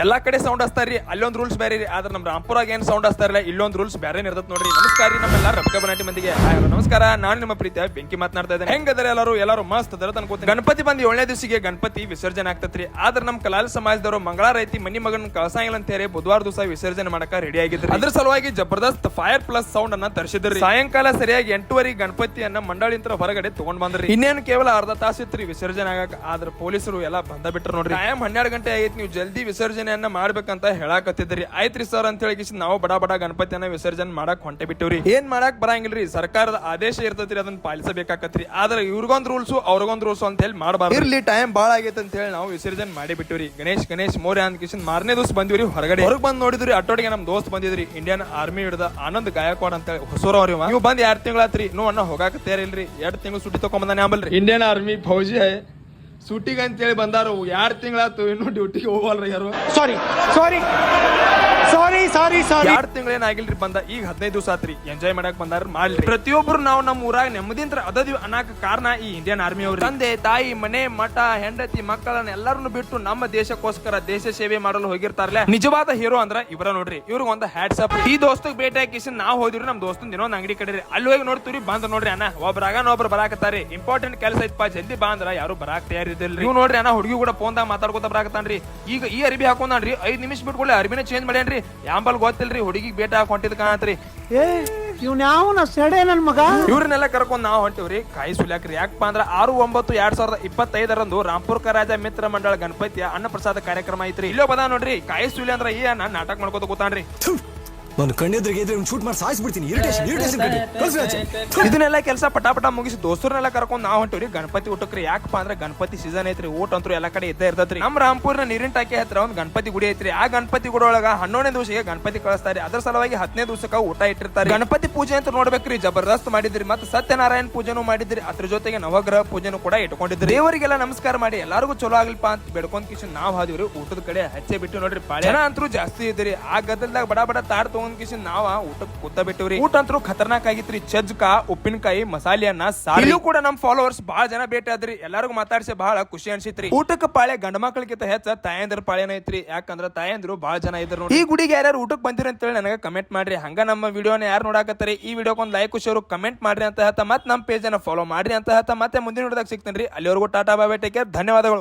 ಎಲ್ಲಾ ಕಡೆ ಸೌಂಡ್ ಹಚ್ತಾರ್ರಿ ಅಲ್ಲೊಂದು ರೂಲ್ಸ್ ಬೇರೆ ರೀ. ಆದ್ರೆ ನಮ್ ರಾಮ್ಪುರಾಗ ಏನ್ ಸೌಂಡ್ ಹಚ್ತಾರಲ್ಲ ಇಲ್ಲೊಂದು ರೂಲ್ಸ್ ಬೇರೆ ಇರ್ತದ ನೋಡ್ರಿ. ನಮಸ್ಕಾರ ರೀ ನಮ್ಮೆಲ್ಲ ರಬ್ಕ ಬನಾಟಿ ಮಂದಿಗೆ. ನಮಸ್ಕಾರ. ನಾನು ನಿಮ್ಮ ಪ್ರೀತಿಯ ಬೆಂಕಿ ಮಾತನಾಡ್ತಾ ಇದ್ದೇನೆ. ಹೆಂಗದ್ರೆ ಎಲ್ಲರೂ ಎಲ್ಲರೂ ಮಸ್ತ್ ಅದರ ತನ್ಕೋತೀನಿ ಗಣಪತಿ ಬಂದಿ ಏಳನೇ ದಿವಸಿಗೆ ಗಣಪತಿ ವಿಸರ್ಜನೆ ಆಗ್ತತ್ರಿ. ಆದ್ರೆ ನಮ್ಮ ಕಲಾಲ್ ಸಮಾಜದವರು ಮಂಗಳ ರೈತಿ ಮನಿ ಮಗನ್ ಕಳಸಂಗಿಲ್ಲ ಅಂತ ಹೇಳಿ ಬುಧವಾರ ದಿವಸ ವಿಸರ್ಜನೆ ಮಾಡಕ ರೆಡಿ ಆಗಿದ್ರು. ಅದ್ರ ಸಲುವಾಗಿ ಜಬರ್ದಸ್ತ್ ಫೈರ್ ಪ್ಲಸ್ ಸೌಂಡ್ ಅನ್ನ ತರಿಸಿದ್ರಿ. ಸಾಯಂಕಾಲ ಸರಿಯಾಗಿ ಎಂಟುವರೆ ಗಣಪತಿಯನ್ನ ಮಂಡಳಿಂತ್ರ ಹೊರಗಡೆ ತಗೊಂಡ್ ಬಂದ್ರಿ. ಇನ್ನೇನು ಕೇವಲ ಅರ್ಧ ತಾಸು ಇತ್ರಿ ವಿಸರ್ಜನೆ ಆಗಕ, ಆದ್ರೆ ಪೊಲೀಸರು ಎಲ್ಲ ಬಂದ ಬಿಟ್ರು ನೋಡ್ರಿ. ಟೈಮ್ ಹನ್ನೆರಡು ಗಂಟೆ ಆಗೈತಿ, ನೀವು ಜಲ್ದಿ ವಿಸರ್ಜನೆಯನ್ನ ಮಾಡ್ಬೇಕಂತ ಹೇಳಾಕತ್ತಿದ್ರಿ. ಆಯ್ತ್ರಿ ಸರ್ ಅಂತ ಹೇಳಿ ಕಿಸಿ ನಾವು ಬಡ ಬಡ ಗಣಪತಿಯನ್ನ ವಿಸರ್ಜನೆ ಮಾಡಕ್ ಹೊಂಟೆ ಬಿಟ್ಟಿವ್ರಿ. ಏನ್ ಮಾಡಕ್ ಬರಂಗಿಲ್ರಿ? ಸರ್ಕಾರದ ಆದೇಶ ಇರ್ತೈತ್ರಿ ಅದನ್ನ ಪಾಲಿಸಬೇಕಾಕತ್ರಿ. ಆದ್ರೆ ಇವ್ರಿಗೊಂದ್ ರೂಲ್ಸ್ ಅವ್ರಿಗೊಂದ್ ರೂಲ್ಸ್ ಅಂತ ಹೇಳಿ ಮಾಡಬಾರ್ದು. ಇರ್ಲಿ ಟೈಮ್ ಬಾಳ ಆಗೈತೆ ಅಂತ ಹೇಳಿ ನಾವು ವಿಸರ್ಜನೆ ಮಾಡಿ ಬಿಟ್ಟಿವ್ರಿ. ಗಣೇಶ್ ಗಣೇಶ್ ಮೋರ್ಯ ಅಂತ ಕಿಶನ್ ಮಾರನೇ ದಿವಸ ಬಂದಿವ್ರಿ ಹೊರಗಡೆ. ಹೊರಗೆ ಬಂದ್ ನೋಡಿದ್ರಿ ಅಟ್ಟೋಡಿಗೆ ನಮ್ ದೋಸ್ತ್ ಬಂದಿದ್ರಿ ಇಂಡಿಯನ್ ಆರ್ಮಿ ಹಿಡಿದ ಆನಂದ್ ಗಾಯಕ್ವಾಡ್ ಅಂತ ಹೇಳಿ ಹೊಸೂರವ್ರಿ ಇವ. ನೀವು ಬಂದ್ ಎರಡ್ ತಿಂಗಳಾತ್ರಿ ನೋ ಅಣ್ಣ ಹೋಗಾಕ ತೇರಿಲ್ರಿ ಎರಡ್ ತಿಂಗಳು ಸುಟ್ಟಿ ತಗೊಂಬಂದಾನೆ ಆಂಬಲ್ರಿ ಇಂಡಿಯನ್ ಆರ್ಮಿ ಫೌಜಿ ಸೂಟಿಗೆ ಅಂತೇಳಿ ಬಂದಾರು ಎರಡು ತಿಂಗಳಾತು? ಇನ್ನು ಡ್ಯೂಟಿಗೆ ಹೋಗಲ್ರಿ ಯಾರು? ಸಾರಿ ಸಾರಿ ಸಾರಿ ಸಾರಿ ಎರಡ್ ತಿಂಗಳೇನಾಗಿಲ್ರಿ ಬಂದ? ಈಗ ಹದಿನೈದು ದಿವಸ ಆತ್ರಿ. ಎಂಜಾಯ್ ಮಾಡಕ್ ಬಂದಾರ ಮಾಡ್ಲಿ ಪ್ರತಿಯೊಬ್ರು ನಾವು ನಮ್ಮ ಊರಾಗ ನೆಮ್ಮದಿಂತ್ರ ಅದದಿವಿ ಅನ್ನಕ ಕಾರಣ ಈ ಇಂಡಿಯನ್ ಆರ್ಮಿ ಅವ್ರು ತಂದೆ ತಾಯಿ ಮನೆ ಮಠ ಹೆಂಡತಿ ಮಕ್ಕಳನ್ನ ಎಲ್ಲರನ್ನು ಬಿಟ್ಟು ನಮ್ಮ ದೇಶಕ್ಕೋಸ್ಕರ ದೇಶ ಸೇವೆ ಮಾಡಲು ಹೋಗಿರ್ತಾರಲ್ಲ ನಿಜವಾದ ಹೀರೋ ಅಂದ್ರ ಇವರ ನೋಡ್ರಿ. ಇವ್ರಿಗೆ ಒಂದು ಹ್ಯಾಟ್ಸ್ ಅಪ್ ಈ ದೋಸ್ತಗ್ ಭೇಟಿ ಹಾಕಿಸಿ ನಾವು ಹೋದಿವ್ರಿ ನಮ್ ದೋಸ್ತನ್ ಇನ್ನೊಂದು ಅಂಗಡಿ ಕಡೆ ರೀ ಅಲ್ಲಿ ಹೋಗಿ ನೋಡ್ತೀವಿ ಬಂದ್ ನೋಡ್ರಿ ಅಣ್ಣ. ಒಬ್ಬರಾಗ ಒಬ್ರು ಬರಾಕತ್ತಾರಿ. ಇಂಪಾರ್ಟೆಂಟ್ ಕೆಲಸ ಐತಪ್ಪ ಜಲ್ದಿ ಬಾ ಅಂದ್ರ ಯಾರು ಬರಾಕ್ ತಯಾರಿದಿಲ್ರಿ ನೀವು ನೋಡ್ರಿ ಅಣ್ಣ ಹುಡುಗಿ ಕೂಡ ಫೋನ್ದಾಗ ಮಾತಾಡ್ಕೊತ ಬರಾಕತ್ತಾನ್ರಿ. ಈಗ ಈ ಅರಿಬಿ ಹಾಕೊಂಡ್ರಿ ಐದ್ ನಿಮಿಷ ಬಿಟ್ಕೊಳ್ಳಿ ಅರ್ಬಿನ ಚೇಂಜ್ ಮಾಡ್ಯಾನ್ರಿ. ಯಾಂಬಲ್ ಗೊತ್ತಿಲ್ರಿ ಹುಡುಗಿಗೆ ಬೇಟ ಹಾಕೊಂಡಿದ್ ಕಾಣತ್ರಿ. ಏ ಇವ್ನ ಯಾವನ ಸೆಡೆ ನನ್ ಮಗ? ಇವ್ರನ್ನೆಲ್ಲ ಕರ್ಕೊಂಡ್ ನಾವು ಹೊಂಟಿವ್ರಿ. ಕಾಯಿ ಸುಲ್ಯಾಕ್ರಿ. ಯಾಕಪ್ಪ ಅಂದ್ರ ಆರು ಒಂಬತ್ತು ಎರಡ್ ಸಾವಿರದ ಇಪ್ಪತ್ತೈದರಂದು ರಾಂಪುರ್ಕ ರಾಜ ಮಿತ್ರ ಮಂಡಳ ಗಣಪತಿಯ ಅನ್ನ ಪ್ರಸಾದ ಕಾರ್ಯಕ್ರಮ ಐತ್ರಿ. ಇಲ್ಲೋ ಬದ ನೋಡ್ರಿ. ಕಾಯಿ ಸುಲಿ ಅಂದ್ರ ಈ ಅಣ್ಣ ನಾಟಕ ಮಾಡ್ಕೋತ ಕೂತಾನ್ರಿ. ನಾನು ಕಣ್ಣೆದ್ರಿಗೆ ಇದ್ರೆ ಶೂಟ್ ಮಾಡಿ ಸಾಯಿಸ್ಬಿಡ್ತೀನಿ. ಇರಿಟೇಷನ್ ಇರಿಟೇಷನ್ ಇದನ್ನೆಲ್ಲ ಕೆಲಸ ಪಟಾಪಟ ಮುಗಿಸಿ ದೋಸ್ತರನ್ನೆಲ್ಲ ಕರ್ಕೊಂಡು ನಾವು ಹೊಂಟಿವ್ರಿ. ಗಣಪತಿ ಊಟಕ್ರಿ ಯಾಕಪ್ಪ ಅಂದ್ರೆ ಗಣಪತಿ ಸೀಸನ್ ಐತ್ರಿ ಊಟ ಅಂತೂ ಎಲ್ಲ ಕಡೆ ಇದ್ದೇ ಇರ್ತದ್ರಿ ನಮ್ಮ ರಾಮಪುರನ ನೀರಿನ ಟಾಕಿ ಹತ್ರ ಒಂದು ಗಣಪತಿ ಗುಡಿ ಐತ್ರಿ. ಆ ಗಣಪತಿ ಗುಡಿ ಒಳಗ ಹನ್ನೊಂದನೇ ದಿವಸಕ್ಕೆ ಗಣಪತಿ ಕಳಿಸ್ತಾರೆ. ಅದರ ಸಲುವಾಗಿ ಹತ್ತನೇ ದಿವಸಕ್ಕೆ ಊಟ ಇಟ್ಟಿರ್ತಾರೆ. ಗಣಪತಿ ಪೂಜೆ ಅಂತ ನೋಡ್ಬೇಕ್ರಿ ಜಬರ್ದಸ್ತ್ ಮಾಡಿದ್ರಿ ಮತ್ತೆ ಸತ್ಯನಾರಾಯಣ ಪೂಜೆನೂ ಮಾಡಿದ್ರಿ. ಅದ್ರ ಜೊತೆಗೆ ನವಗ್ರಹ ಪೂಜೆನೂ ಕೂಡ ಇಟ್ಕೊಂಡಿದ್ರಿ. ದೇವರಿಗೆಲ್ಲ ನಮಸ್ಕಾರ ಮಾಡಿ ಎಲ್ಲರಿಗೂ ಚಲೋ ಆಗ್ಲಿಪ್ಪ ಅಂತ ಬೆಡ್ಕೊಂಡ್ ಕಿಶನ್ ನಾವ್ ಹಾದಿವ್ರಿ. ಊಟದ ಕಡೆ ಹಚ್ಚೆ ಬಿಟ್ಟು ನೋಡ್ರಿ ಪಾಳೆ ಜನ ಅಂತೂ ಜಾಸ್ತಿ ಇದ್ರಿ. ಆ ಗದ್ದಲ್ದಾಗ ಬಡ ಬಡ ತಾಡ್ ತಗೊಂಡ್ ಕಿಶನ್ ನಾವ ಊಟಕ್ಕೆ ಕೂತ ಬಿಟ್ಟಿವ್ರಿ. ಊಟ ಅಂತೂ ಖತರ್ನಾಕ್ ಆಗಿತ್ರಿ. ಚಜ್ಕ ಉಪ್ಪಿನಕಾಯಿ ಮಸಾಲೆ ಅನ್ನ ಇಲ್ಲೂ ಕೂಡ ನಮ್ ಫಾಲೋವರ್ಸ್ ಬಹಳ ಜನ ಭೇಟಿ ಆದ್ರಿ. ಎಲ್ಲಾರ್ಗು ಮಾತಾಡ್ಸಿ ಬಹಳ ಖುಷಿ ಅನ್ಸಿತ್ರಿ. ಊಟಕ್ಕೆ ಪಾಳೆ ಗಂಡ ಮಕ್ಕಳಿಗಿಂತ ಹೆಚ್ಚ ತಾಯಂದ್ರ ಪಾಳೆನ ಐತ್ರಿ. ಯಾಕಂದ್ರ ತಾಯಂದ್ರು ಬಹಳ ಜನ ಇದ್ರು ಈ ಗುಡಿಗೆ ಯಾರ್ಯಾರು ಊಟಕ್ಕೆ ಬಂದಿರ ಅಂತ ಹೇಳಿ ನನಗೆ ಕಮೆಂಟ್ ಮಾಡ್ರಿ. ಹಂಗ ನಮ್ಮ ವಿಡಿಯೋನ ಯಾರು ನೋಡಾಕತ್ತಾರೆ? ಈ ವಿಡಿಯೋಕ್ ಒಂದ್ ಲೈಕ್ ಶೇರ್ ಕಮೆಂಟ್ ಮಾಡ್ರಿ ಅಂತ ಹೇಳ್ತಾ ಮತ್ತೆ ನಮ್ ಪೇಜ್ ಅನ್ನ ಫಾಲೋ ಮಾಡ್ರಿ ಅಂತ ಹೇಳ್ತಾ ಮತ್ತೆ ಮುಂದಿನ ವಿಡಿಯೋದಾಗ ಸಿಗ್ತೇನೆ ಅಲ್ಲಿವರೆಗೂ ಟಾಟಾ ಬಾಬೆ ಟೇಕ್ ಧನ್ಯವಾದಗಳು.